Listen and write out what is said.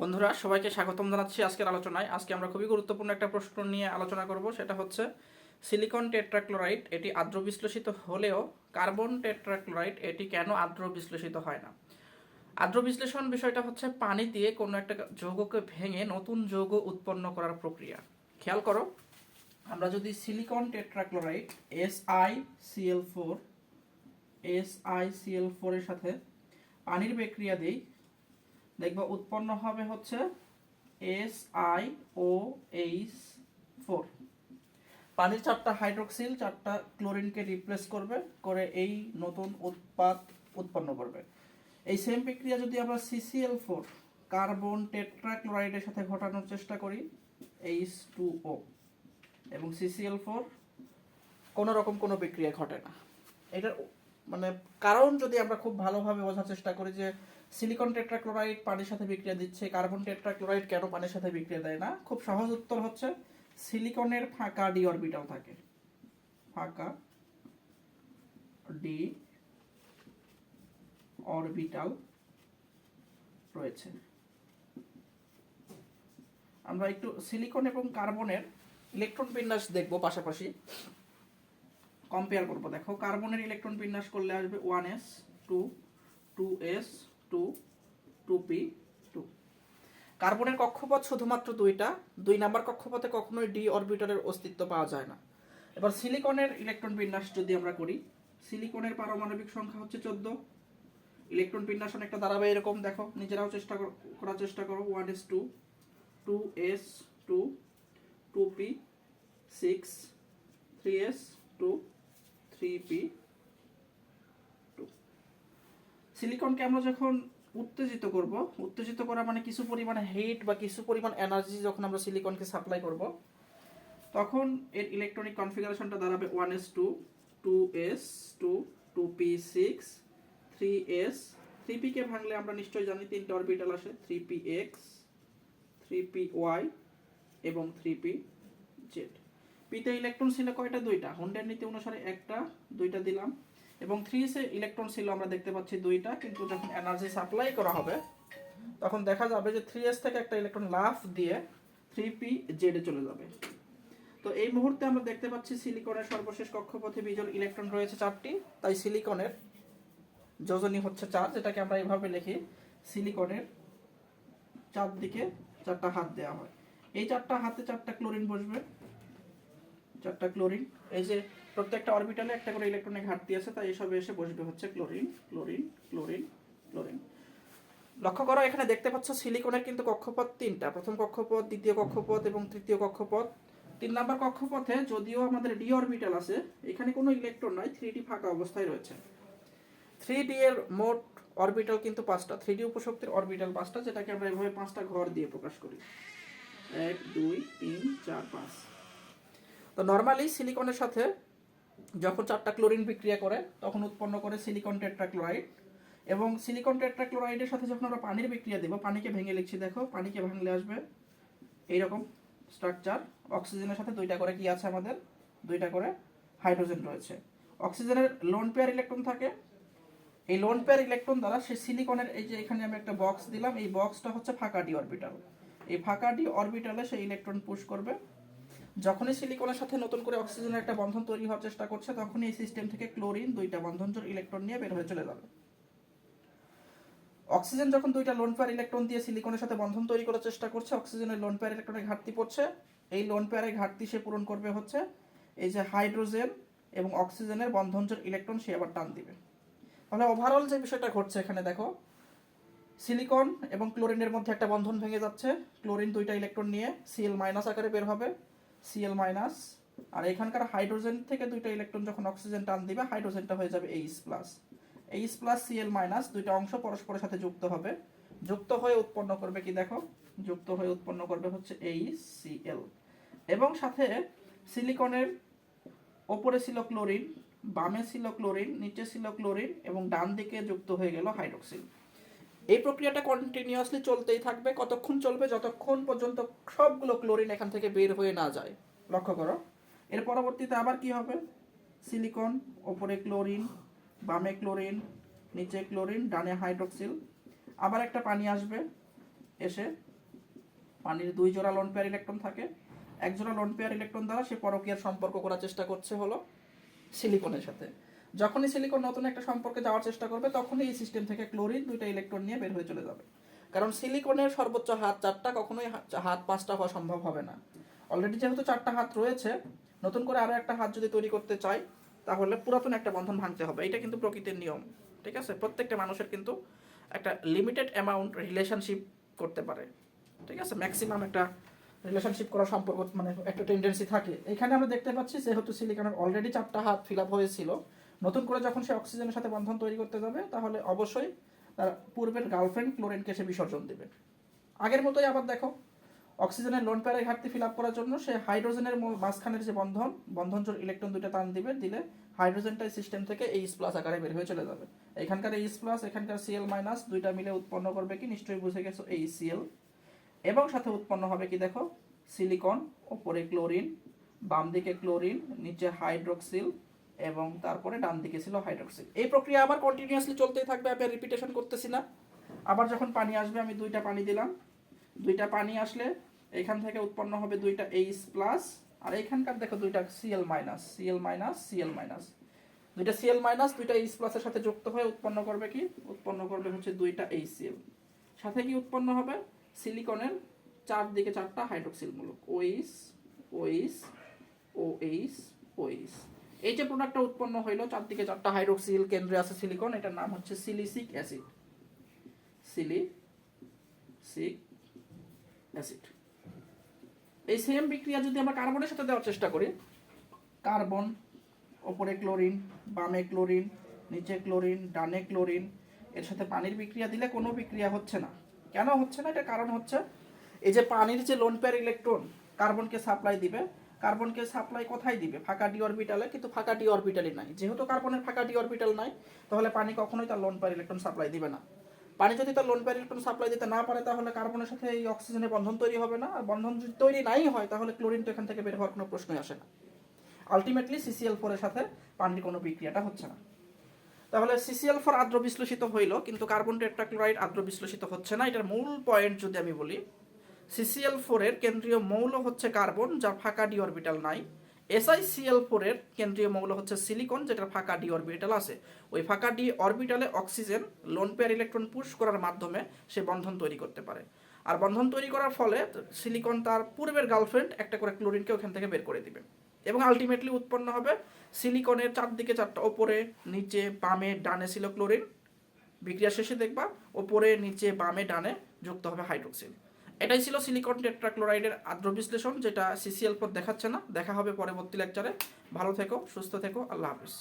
বন্ধুরা, সবাইকে স্বাগতম জানাচ্ছি আজকের আলোচনায়। আজকে আমরা খুবই গুরুত্বপূর্ণ একটা প্রশ্ন নিয়ে আলোচনা করব, সেটা হচ্ছে সিলিকন টেট্রাক্লোরাইড এটি আর্দ্র বিশ্লেষিত হলেও কার্বন টেট্রাক্লোরাইড এটি কেন আর্দ্র বিশ্লেষিত হয় না? আর্দ্র বিশ্লেষণ বিষয়টা হচ্ছে পানি দিয়ে কোনো একটা যৌগকে ভেঙে নতুন যৌগ উৎপন্ন করার প্রক্রিয়া। খেয়াল করো, আমরা যদি silicon tetrachloride S I C L four S I C L ফোরের সাথে পানির বিক্রিয়া দিই দেখব উৎপন্ন হবে হচ্ছে S I O H four পানির চারটা হাইড্রোক্সিল, চারটা ক্লোরিনকে রিপ্লেস করবে, করে এই নতুন উৎপাদ উৎপন্ন করবে। এই সেম প্রক্রিয়া যদি আমরা সিসিএল ফোর কার্বন টেট্রাক্লোরাইডের সাথে ঘটানোর চেষ্টা করি এইচ টু ও এবং সিসিএল ফোর কোনো রকম কোনো বিক্রিয়া ঘটে না। এটার মানে কারণ যদি আমরা খুব ভালোভাবে বোঝার চেষ্টা করি যে সিলিকন টেট্রাক্লোরাইড পানির সাথে বিক্রিয়া দিচ্ছে, কার্বন টেট্রাক্লোরাইড কেন পানির সাথে বিক্রিয়া দেয় না? খুব সহজ উত্তর হচ্ছে, সিলিকনের ফাঁকা ডি অরবিটাল থাকে। ফাঁকা ডি অরবিটাল রয়েছে। আমরা একটু সিলিকন এবং কার্বনের ইলেকট্রন বিন্যাস দেখব পাশাপাশি। কম্পেয়ার করব, দেখো। কার্বনের ইলেকট্রন বিন্যাস করলে আসবে one S two two S two two P, two. কার্বনের কক্ষপথ শুধুমাত্র দুইটা, দুই নাম্বার কক্ষপথে কখনোই ডি অরবিটালের অস্তিত্ব পাওয়া যায় না। এবার সিলিকনের ইলেকট্রন বিন্যাস যদি আমরা করি, সিলিকনের পারমাণবিক সংখ্যা হচ্ছে চোদ্দ। ইলেকট্রন বিন্যাস অনেকটা দাঁড়াবে এরকম, দেখো, নিজেরাও চেষ্টা কর- করার চেষ্টা করো। One S two two S two two P, six, three S two, three P two সিলিকনকে আমরা যখন উত্তেজিত করব, উত্তেজিত করা মানে কিছু পরিমাণে হিট বা কিছু পরিমাণ এনার্জি যখন আমরা সিলিকনকে সাপ্লাই করব, তখন এর ইলেকট্রনিক কনফিগারেশনটা দাঁড়াবে one S two two S two two P six three S three পিকে ভাঙলে আমরা নিশ্চয়ই জানি তিনটে অরবিটাল আসে three P X three P Y এবং থ্রি পি জেড পিতে ইলেকট্রন ছিল কয়টা দুইটা হুন্ডের নীতি অনুসারে একটা, দুইটা দিলাম। এবং থ্রি ইলেকট্রন ছিল আমরা দেখতে পাচ্ছি দুইটা, কিন্তু যখন এনার্জি সাপ্লাই করা হবে, তখন দেখা যাবে যে থ্রি এস থেকে একটা ইলেকট্রন লাফ দিয়ে থ্রি পি জেডে চলে যাবে। তো এই মুহূর্তে আমরা দেখতে পাচ্ছি সিলিকনের সর্বশেষ কক্ষপথে বিজল ইলেকট্রন রয়েছে চারটি, তাই সিলিকনের যোজনী হচ্ছে চার, যেটাকে আমরা এইভাবে লিখি সিলিকনের চারদিকে চারটা হাত দেওয়া হয়। এই চারটা হাতে চারটা ক্লোরিন বসবে। চারটা ক্লোরিন এই যে প্রত্যেকটা অরবিটালে একটা করে ইলেকট্রনের ঘাটতি আছে, তাই এসবে এসে বসবে হচ্ছে ক্লোরিন ক্লোরিন ক্লোরিন ক্লোরিন লক্ষ্য করো, এখানে দেখতে পাচ্ছ সিলিকনের কিন্তু কক্ষপথ তিনটা। প্রথম কক্ষপথ, দ্বিতীয় কক্ষপথ এবং তৃতীয় কক্ষপথ। তিন নাম্বার কক্ষপথে যদিও আমাদের ডি অরবিটাল আছে, এখানে কোনো ইলেকট্রন নাই থ্রি ডি ফাঁকা অবস্থায় রয়েছে। থ্রি ডি এর মোট অরবিটাল কিন্তু পাঁচটা। থ্রি ডি উপশক্তির অরবিটাল পাঁচটা, যেটাকে আমরা এভাবে পাঁচটা ঘর দিয়ে প্রকাশ করি। এক, দুই, তিন, চার, পাঁচ। তো নর্মালি সিলিকনের সাথে যখন চারটা ক্লোরিন বিক্রিয়া করে, তখন উৎপন্ন করে সিলিকন টেট্রাক্লোরাইড এবং সিলিকন টেট্রাক্লোরাইডের সাথে যখন আমরা পানির বিক্রিয়া দেবো, পানিকে ভেঙে লিখছি, দেখো, পানিকে ভাঙলে আসবে এইরকম স্ট্রাকচার অক্সিজেনের সাথে দুইটা করে কি আছে আমাদের? দুইটা করে হাইড্রোজেন রয়েছে। অক্সিজেনের লোন পেয়ার ইলেকট্রন থাকে। এই লোন পেয়ার ইলেকট্রন দ্বারা সে সিলিকনের এই যে এখানে আমি একটা বক্স দিলাম, এই বক্সটা হচ্ছে ফাঁকা ডি অরবিটাল এই ফাঁকা ডি অরবিটালে সেই ইলেকট্রন পুশ করবে। যখনই সিলিকনের সাথে নতুন করে অক্সিজেনের একটা বন্ধন তৈরি হওয়ার চেষ্টা করছে, তখনই এই সিস্টেম থেকে ক্লোরিন দুইটা বন্ধনজোর ইলেকট্রন নিয়ে বের হয়ে চলে যাবে। অক্সিজেন যখন দুইটা লোন পেয়ার ইলেকট্রন দিয়ে সিলিকনের সাথে বন্ধন তৈরি করার চেষ্টা করছে, অক্সিজেনের লোন পেয়ার ইলেকট্রনের ঘাটতি পড়ছে। এই লোন পেয়ারের ঘাটতি সে পূরণ করবে হচ্ছে এই যে হাইড্রোজেন এবং অক্সিজেনের বন্ধনজোর ইলেকট্রন সে আবার টান দিবে। তাহলে ওভারঅল যে বিষয়টা ঘটছে এখানে দেখো, সিলিকন এবং ক্লোরিনের মধ্যে একটা বন্ধন ভেঙে যাচ্ছে। ক্লোরিন দুইটা ইলেকট্রন নিয়ে সিএল মাইনাস আকারে বের হবে। সিএল মাইনাস আর এখানকার হাইড্রোজেন থেকে দুইটা ইলেকট্রন যখন অক্সিজেন টান দিবে হাইড্রোজেনটা হয়ে যাবে H plus H plus C L minus দুইটা অংশ পরস্পরের সাথে যুক্ত হবে। যুক্ত হয়ে উৎপন্ন করবে কি দেখো? যুক্ত হয়ে উৎপন্ন করবে হচ্ছে এইচ এবং সাথে সিলিকনের ওপরে ছিল ক্লোরিন বামে ছিল ক্লোরিন নিচে ছিল ক্লোরিন এবং ডান দিকে যুক্ত হয়ে গেল হাইড্রোক্সিল এই প্রক্রিয়াটা কন্টিনিউয়াসলি চলতেই থাকবে, কতক্ষণ চলবে, যতক্ষণ পর্যন্ত সবগুলো ক্লোরিন এখান থেকে বের হয়ে না যায়। লক্ষ্য করো, এর পরবর্তীতে আবার কি হবে? সিলিকন ওপরে ক্লোরিন বামে ক্লোরিন নিচে ক্লোরিন ডানে হাইড্রোক্সিল আবার একটা পানি আসবে, এসে পানির দুই জোড়া লোন পেয়ার ইলেকট্রন থাকে। এক জোড়া লোন পেয়ার ইলেকট্রন দ্বারা সে পরকীয়ার সম্পর্ক করার চেষ্টা করছে হলো সিলিকনের সাথে। যখনই সিলিকন নতুন একটা সম্পর্কে যাওয়ার চেষ্টা করবে, তখনই এই সিস্টেম থেকে ক্লোরিন দুইটা ইলেকট্রন নিয়ে বের হয়ে চলে যাবে। কারণ সিলিকনের সর্বোচ্চ হাত চারটা কখনোই হাত পাঁচটা হওয়া সম্ভব হবে না। অলরেডি যেহেতু চারটা হাত রয়েছে, নতুন করে আরও একটা হাত যদি তৈরি করতে চাই, তাহলে পুরাতন একটা বন্ধন ভাঙতে হবে। এটা কিন্তু প্রকৃতির নিয়ম, ঠিক আছে? প্রত্যেকটা মানুষের কিন্তু একটা লিমিটেড অ্যামাউন্ট রিলেশনশিপ করতে পারে, ঠিক আছে? ম্যাক্সিমাম একটা রিলেশনশিপ করার সম্পর্ক মানে একটা টেন্ডেন্সি থাকে। এখানে আমরা দেখতে পাচ্ছি, যেহেতু সিলিকনের অলরেডি চারটা হাত ফিল আপ হয়েছিল নতুন করে যখন সে অক্সিজেনের সাথে বন্ধন তৈরি করতে যাবে, তাহলে অবশ্যই তার পূর্বের গার্লফ্রেন্ড ক্লোরিনকে সে বিসর্জন দেবে। আগের মতোই আবার দেখো, অক্সিজেনের লোন প্যারের ঘাটতি ফিল আপ করার জন্য সে হাইড্রোজেনের মাঝখানের যে বন্ধন বন্ধন ইলেকট্রন দুটো টান দিবে, দিলে হাইড্রোজেনটা সিস্টেম থেকে এইচ প্লাস আকারে বের হয়ে চলে যাবে। এখানকার এইচ প্লাস এখানকার সিএল মাইনাস দুইটা মিলে উৎপন্ন করবে কি? নিশ্চয়ই বুঝে গেছো, এই সিএল এবং সাথে উৎপন্ন হবে কি দেখো? সিলিকন ওপরে ক্লোরিন বাম দিকে ক্লোরিন নিচে হাইড্রোক্সিল এবং তারপরে ডান দিকে ছিল হাইড্রোক্সিল। এই প্রক্রিয়া আবার কন্টিনিউয়াসলি চলতেই থাকবে, আমি রিপিটেশন করতেছি না। আবার যখন পানি আসবে, আমি দুইটা পানি দিলাম। দুইটা পানি আসলে এখান থেকে উৎপন্ন হবে দুইটা এইচ প্লাস আর এখানকার দেখো দুইটা C L minus C L minus C L minus দুইটা সিএল মাইনাস দুইটা এইচ প্লাসের সাথে যুক্ত হয়ে উৎপন্ন করবে কি? উৎপন্ন করবে হচ্ছে দুইটা এইচ সিএল সাথে কি উৎপন্ন হবে? সিলিকনের চারদিকে চারটা হাইড্রোক্সিল মূলক ওইস ওইস ওএইচ ওইস এই যে প্রোডাক্টটা উৎপন্ন হইল, চারদিকে চারটা হাইড্রোক্সিল কেন্দ্রে আছে সিলিকন এটার নাম হচ্ছে সিলিসিক অ্যাসিড সিলিসিক অ্যাসিড এই সেম বিক্রিয়া যদি আমরা কার্বনের সাথে দেওয়ার চেষ্টা করি কার্বন ওপরে ক্লোরিন বামে ক্লোরিন নিচে ক্লোরিন ডানে ক্লোরিন এর সাথে পানির বিক্রিয়া দিলে কোনো বিক্রিয়া হচ্ছে না। কেন হচ্ছে না? এটা কারণ হচ্ছে, এই যে পানির যে লোন পেয়ার ইলেকট্রন কার্বনকে সাপ্লাই দিবে কার্বনকে সাপ্লাই কোথায় দিবে? ফাঁকা ডি অরবিটালে কিন্তু ফাঁকা ডি অরবিটালই নাই। যেহেতু কার্বনের ফাঁকা ডি অরবিটাল নাই, তাহলে পানি কখনোই তার লোন পেয়ার ইলেকট্রন সাপ্লাই দিবে না। পানি যদি তার লোন পেয়ার ইলেকট্রন সাপ্লাই দিতে না পারে, তাহলে কার্বনের সাথে এই অক্সিজেনের বন্ধন তৈরি হবে না। আর বন্ধন যদি তৈরি নাই হয়, তাহলে ক্লোরিন তো এখান থেকে বের হওয়ার কোনো প্রশ্নই আসে না। আলটিমেটলি সিসিএল ফোরের সাথে পানির কোনো বিক্রিয়াটা হচ্ছে না। তাহলে সিসিএল ফোর আদ্র বিশ্লেষিত হইল, কিন্তু কার্বন টেট্রাক্লোরাইড আদ্র বিশ্লেষিত হচ্ছে না। এটার মূল পয়েন্ট যদি আমি বলি সিসিএল ফোরের কেন্দ্রীয় মৌল হচ্ছে কার্বন, যার ফাঁকা ডি অরবিটাল নাই। এসআইসিএল ফোরের কেন্দ্রীয় মৌল হচ্ছে সিলিকন, যেটার ফাঁকা ডি অরবিটাল আছে। ওই ফাঁকা D অরবিটালে oxygen, lone pair electron push করার মাধ্যমে সে বন্ধন তৈরি করতে পারে। আর বন্ধন তৈরি করার ফলে সিলিকন তার পূর্বের গার্লফ্রেন্ড একটা করে ক্লোরিনকে ওখান থেকে বের করে দিবে। এবং আলটিমেটলি উৎপন্ন হবে সিলিকনের চারদিকে চারটা, ওপরে, নিচে, বামে, ডানে ছিল ক্লোরিন। বিক্রিয়া শেষে দেখবা, ওপরে, নিচে, বামে, ডানে যুক্ত হবে হাইড্রোক্সিল। এটাই ছিল সিলিকন টেট্রাক্লোরাইডের আদ্র বিশ্লেষণ, যেটা সিসিএল পর দেখাচ্ছে না। দেখা হবে পরবর্তী লেকচারে। ভালো থেকো, সুস্থ থেকো, আল্লাহ হাফিজ।